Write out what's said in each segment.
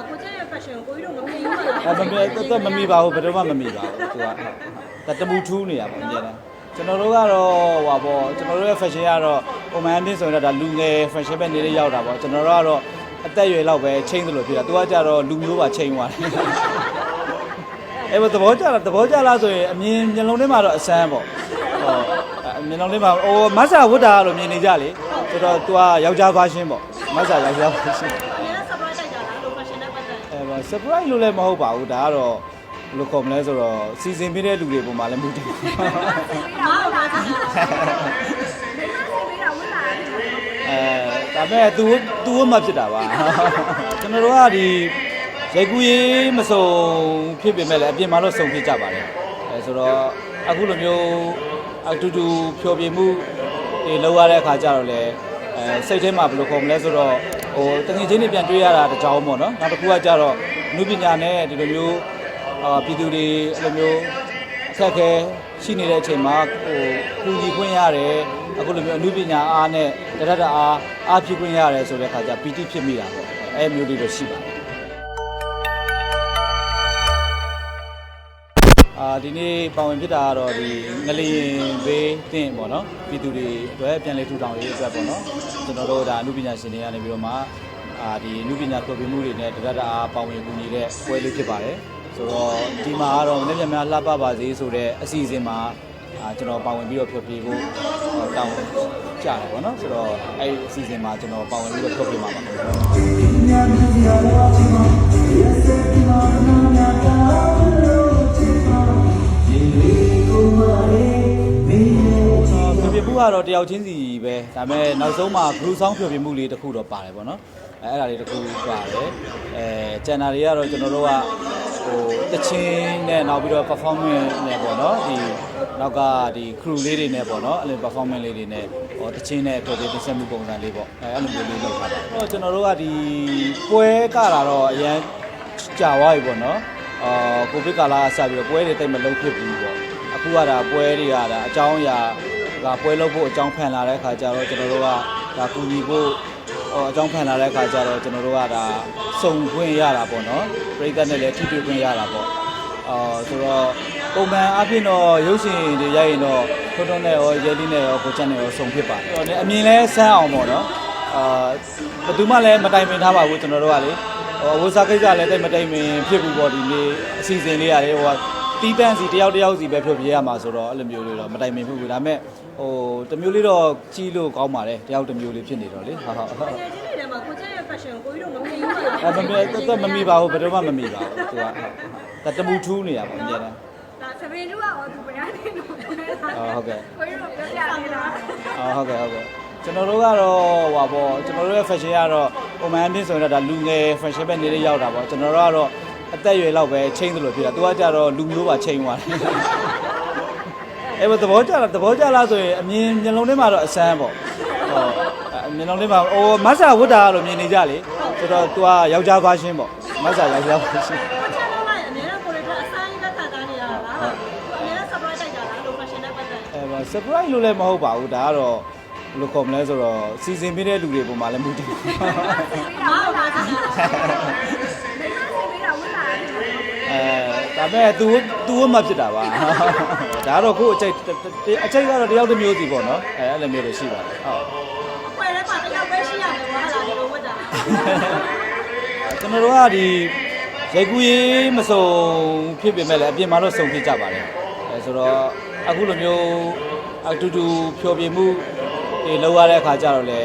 မှာကိုကျရဲ့ fashion ကိုကြီးတို့မမြင်ဘူးလားအဲမမြဲတက်မမီပါဘူးဘယ်တော့မှမမီပါဘူးသူကဟုတ်တတမူထူးနေရပါအမြဲတမ်းကျွန်တော်တို့ကတော့ဟွာပေါ့ကျွန်တော်တို့ရဲ့ fashion ကတော့ပုံမှန်အဖြစ်ဆိုရင်တော့ဒါလူငယ် fashion ပဲနေလေးရောက်တာပေါ့ကျွန်တော်တို့ကတော့အသက်အရွယ်လောက်ပဲချိန်သလိုဖြစ်တာသူကကြတော့လူမျိုးပါချိန်သွားတယ်အဲ့ဘသဘောကျလားသဘောကျလားဆိုရင်အမြင်မျက်လုံးထဲမှာတော့အဆန်းပေါ့ဟုတ်အမျက်လုံးထဲမှာဟိုမဆာဝတ်တာလို့မြင်နေကြလေဆိုတော့ तू ကယောက်ျား version ပေါ့မဆာယောက်ျား version အများ surprise တိုက်ကြတာလို့ fashion နဲ့ပတ်သက် အဲပါ surprise လို့လည်းမဟုတ်ပါဘူးဒါကတော့ဘယ်လိုခေါ်မလဲဆိုတော့စီစဉ်ပေးတဲ့လူတွေပုံမှာလည်းမူတည်ပါဘူးမားပါတာအဲဒါပေမဲ့ तू तू မှဖြစ်တာပါကျွန်တော်တို့ကဒီရိုက်ကူးရေးမစုံဖြစ်ပေမဲ့လည်းအပြင်မှာတော့စုံဖြစ်ကြပါတယ်အဲဆိုတော့အခုလိုမျိုးအတူတူဖြောပြမှုတွေလောက်ရတဲ့အခါကျတော့လေအဲစိတ်ထဲမှာဘယ်လိုခေါ်မလဲဆိုတော့ဟိုတငယ်ချင်းတွေပြန်တွေ့ရတာတကြောင်ပေါ့နော်နောက်တစ်ခုကကျတော့ နုပညာနဲ့ဒီလိုမျိုးအာပြည်သူတွေအဲ့လိုမျိုးအခက်အခဲရှိနေတဲ့အချိန်မှာဟိုကူညီခွင့်ရတယ်အခုလိုမျိုးအမှုပညာအားနဲ့တရတအားအားဖြစ်ခွင့်ရတယ်ဆိုတဲ့အခါကျပီတိဖြစ်မိတာပေါ့အဲမျိုးလေးတော့ရှိပါတယ်အာဒီနေ့ပါဝင်ဖြစ်တာကတော့ဒီငလျင်ဘေးတင့်ပေါ့နော်ပြည်သူတွေအတွက်ပြန်လည်ထူထောင်ရေးအတွက်ပေါ့နော်ကျွန်တော်တို့ဒါအမှုပညာရှင်တွေကနေပြီးတော့မှ အာဒီအမှုပညာဖြေပြမှုတွေနဲ့တရတအားပါဝင်ကူညီတဲ့ပွဲလေးဖြစ်ပါတယ်ဆိုတော့ဒီမှာကတော့လက်ပြန်များလှပပါစေဆိုတဲ့အစီအစဉ်မှာအာကျွန်တော်ပါဝင်ပြီးတော့ဖြောပြဖို့ဟောတောင်းကြတယ်ပေါ့နော်ဆိုတော့အဲ့ဒီအစီအစဉ်မှာကျွန်တော်ပါဝင်ပြီးတော့ဖြောပြမှာပါဖြောပြမှုကတော့တယောက်ချင်းစီ ပဲဒါပေမဲ့နောက်ဆုံးမှာ group song ဖြောပြမှုလေးတစ်ခုတော့ပါတယ်ပေါ့နော်အဲအဲ့ဒါလေးတစ်ခုပါတယ်အဲကျန်တာတွေကတော့ကျွန်တော်တို့ကဟိုတချင်းနဲ့နောက်ပြီးတော့ performance နဲ့ပေါ့နော်ဒီနောက်ကဒီ crew လေးတွေနဲ့ပေါ့နော်အဲ့လို performance လေးတွေနဲ့ဟောတချင်းနဲ့ဖြောပြတင်ဆက်မှုပုံစံလေးပေါ့အဲအဲ့လိုမျိုးလေးလုပ်ထားတာတော့ကျွန်တော်တို့ကဒီပွဲကတာတော့အရန်ကြာသွားပြီပေါ့နော်အာကိုဗစ်ကာလကစပြီးတော့ပွဲတွေတိတ်မလုံးဖြစ်ဘူးပေါ့အခုကဒါပွဲတွေကဒါအကြောင်းအရာ ဒါပွဲလုပ်ဖို့အကြောင်းဖန်လာတဲ့အခါကျတော့ကျွန်တော်တို့ကဒါကူညီဖို့ဟောအကြောင်းဖန်လာတဲ့အခါကျတော့ကျွန်တော်တို့ကဒါစုံခွင့်ရတာပေါ့နော်ပြည်သက်နဲ့လည်းထိတွေ့ခွင့်ရတာပေါ့အော်ဆိုတော့ပုံမှန်အဖြစ်တော့ရုပ်ရှင်တွေရိုက်ရင်တော့ထွန်းထွန်းနဲ့ရောရဲလေးနဲ့ရောကိုချက်နဲ့ရောစုံဖြစ်ပါတယ်ဟောအမြင်လဲဆန်းအောင်ပေါ့နော်အာဘယ်သူမှလည်းမတိုင်ပင်ထားပါဘူးကျွန်တော်တို့ကလေဟောဝစားကိစ္စလည်းတိတ်မတိုင်ပင်ဖြစ်ဘူးပေါ့ဒီနေ့အစီအစဉ်လေးရတယ်ဟိုက တီးတန့်စီတယောက်တယောက်စီပဲဖြုတ်ပြရမှာဆိုတော့အဲ့လိုမျိုးလေးတော့မတိုင်ပင်ဘူးဒါပေမဲ့ဟိုတစ်မျိုးလေးတော့ကြီးလို့ကောင်းပါတယ်တယောက်တစ်မျိုးလေးဖြစ်နေတော့လေဟုတ်ဟုတ်ဟုတ်ငယ်ချင်းတွေထဲမှာကိုကျရဲ့ fashion ကိုကြီးတို့မမြင်ဘူးလားအဲမမြဲတက်မမီပါဘူးဘယ်တော့မှမမီပါဘူးသူကဟုတ်တတမူထူးနေရပါအမြဲတမ်းဒါသပင်တို့ကဟောသူဗျာနေလို့အော်ဟုတ်ကဲ့ကိုကြီးတို့ပြောပြနေတာအော်ဟုတ်ကဲ့ဟုတ်ကဲ့ကျွန်တော်တို့ကတော့ဟွာပေါ့ကျွန်တော်တို့ရဲ့ fashion ကတော့ပုံမှန်အဖြစ်ဆိုရင်တော့ဒါလူငယ် fashion ပဲနေလေးရောက်တာပေါ့ကျွန်တော်တို့ကတော့ အသက်အရွယ်လောက်ပဲချိန်သလိုဖြစ်တာသူကကြတော့လူမျိုးပါချိန်သွားတယ်အဲ့ဘသဘောကျလားသဘောကျလားဆိုရင်အမြင်မျက်လုံးထဲမှာတော့အဆန်းပေါ့ဟုတ်အမျက်လုံးထဲမှာဟိုမဆာဝတ်တာလို့မြင်နေကြလေဆိုတော့ तू ကယောက်ျား version ပေါ့မဆာယောက်ျား version ကိုကျတော့လည်းအများကိုလည်းအစားကြီးလက်ခံသားနေရတာလားအများ surprise တိုက်ကြတာလို့ fashion နဲ့ပတ်သက်အဲပါ surprise လို့လည်းမဟုတ်ပါဘူးဒါကတော့ဘယ်လိုခေါ်မလဲဆိုတော့စီစဉ်ပေးတဲ့လူတွေပုံမှာလည်းမူတည်ပါဘူး မားပါတာအဲဒါပေမဲ့ तू तू မှဖြစ်တာပါဒါကတော့ကိုယ့်အချိတ်အချိတ်ကတော့တယောက်တစ်မျိုးစီပေါ့နော်အဲအဲ့လိုမျိုးတွေရှိပါတယ်ဟုတ်ပွဲထဲမှာတယောက်ပဲရှိရမယ်ကွာဟာလာဒီလိုဝတ်တာကျွန်တော်တို့ကဒီရိုက်ကူးရေးမစုံဖြစ်ပေမဲ့လည်းအပြင်မှာတော့စုံဖြစ်ကြပါတယ်အဲဆိုတော့အခုလိုမျိုးအတူတူဖြောပြမှုတွေလောက်ရတဲ့အခါကျတော့လေ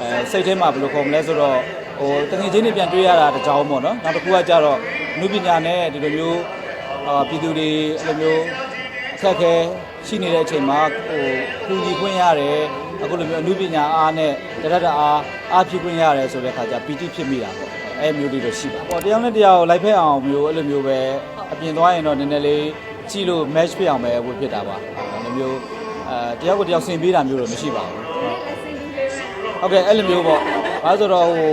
အဲစိတ်ထဲမှာဘယ်လိုခေါ်မလဲဆိုတော့ဟိုတငယ်ချင်းတွေပြန်တွေ့ရတာတကြောင်ပေါ့နော်နောက်တစ်ခုကကျတော့နုပညာနဲ့ဒီလိုမျိုး အာပြည်သူတွေအဲ့လိုမျိုးအခက်အခဲရှိနေတဲ့အချိန်မှာဟိုကူညီခွင့်ရတယ်အခုလိုမျိုးအနုပညာအားနဲ့တရတအားအားဖြစ်ခွင့်ရတယ်ဆိုတဲ့အခါကျပီတိဖြစ်မိတာပေါ့အဲမျိုးလေးတော့ရှိပါပေါ့တယောက်နဲ့တယောက်လိုက်ဖက်အောင်မျိုးအဲ့လိုမျိုးပဲအပြင်သွားရင်တော့နည်းနည်းလေးကြည့်လို့ match ဖြစ်အောင်ပဲဝတ်ဖြစ်တာပါအဲ့လိုမျိုးအဲတယောက်ကိုတယောက်ဆင်ပေးတာမျိုးတော့မရှိပါဘူးဟုတ်ကဲ့အဲ့လိုမျိုးပေါ့ဘာလို့ဆိုတော့ဟို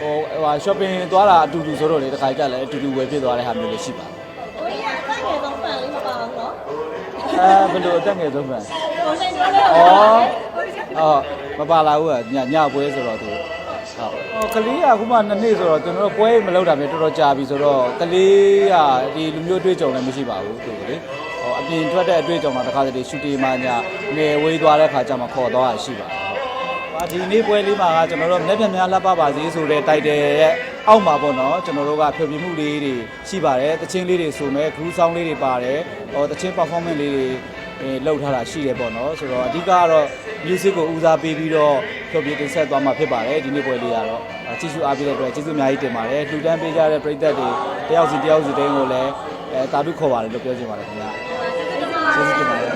ဟိုဟို shopping သွားတာအတူတူဆိုတော့လေတစ်ခါကြလည်းအတူတူဝယ်ဖြစ်သွားတဲ့ဟာမျိုးလေးရှိပါ တယ်ကိုကြီးကအသက်ငယ်ဆုံးဖန်လေးမပါဘူးနော်အဲဘယ်လိုအတက်ငယ်ဆုံးပဲကိုစိတ်ပြောလဲဩအော်မပါလာဘူးကညညပွဲဆိုတော့သူဟုတ်ဩအော်ကလေးကအခုမှနှစ်နှစ်ဆိုတော့ကျွန်တော်တို့ပွဲမလုပ်တာမျိုးတော်တော်ကြာပြီဆိုတော့ကလေးကဒီလူမျိုးအတွေ့အကြုံလည်းမရှိပါဘူးသူကလေဟောအပြင်ထွက်တဲ့အတွေ့အကြုံမှာတစ်ခါတလေရှူတီမာညာငယ်ဝေးသွားတဲ့ခါကျမှခေါ်သွားတာရှိပါတယ်ဟုတ်ဟာဒီနေ့ပွဲလေးမှာကကျွန်တော်တို့မျက်ပြန်များလှပပါစေဆိုတဲ့တိုက်တယ်ရဲ့ အောက်မှာပေါ့နော်ကျွန်တော်တို့ကဖြည့်ပြမှုလေးတွေရှိပါတယ်တချင်းလေးတွေဆိုမဲ့ဂရူးဆောင်းလေးတွေပါတယ်ဟောတချင်း performance လေးတွေအဲလောက်ထားတာရှိတယ်ပေါ့နော်ဆိုတော့အဓိကကတော့ music ကိုဦးစားပေးပြီးတော့ဖြည့်ပြတင်ဆက်သွားမှာဖြစ်ပါတယ်ဒီနေ့ပွဲလေးကတော့အဲကျေးဇူးအားပေးတဲ့အတွက်ကျေးဇူးအများကြီးတင်ပါတယ်လှူဒန်းပေးကြတဲ့ပရိသတ်တွေတယောက်စီတယောက်စီတိုင်းကိုလည်းအဲတာတုခေါ်ပါတယ်လို့ပြောချင်ပါတယ်ခင်ဗျာကျေးဇူးတင်ပါတယ်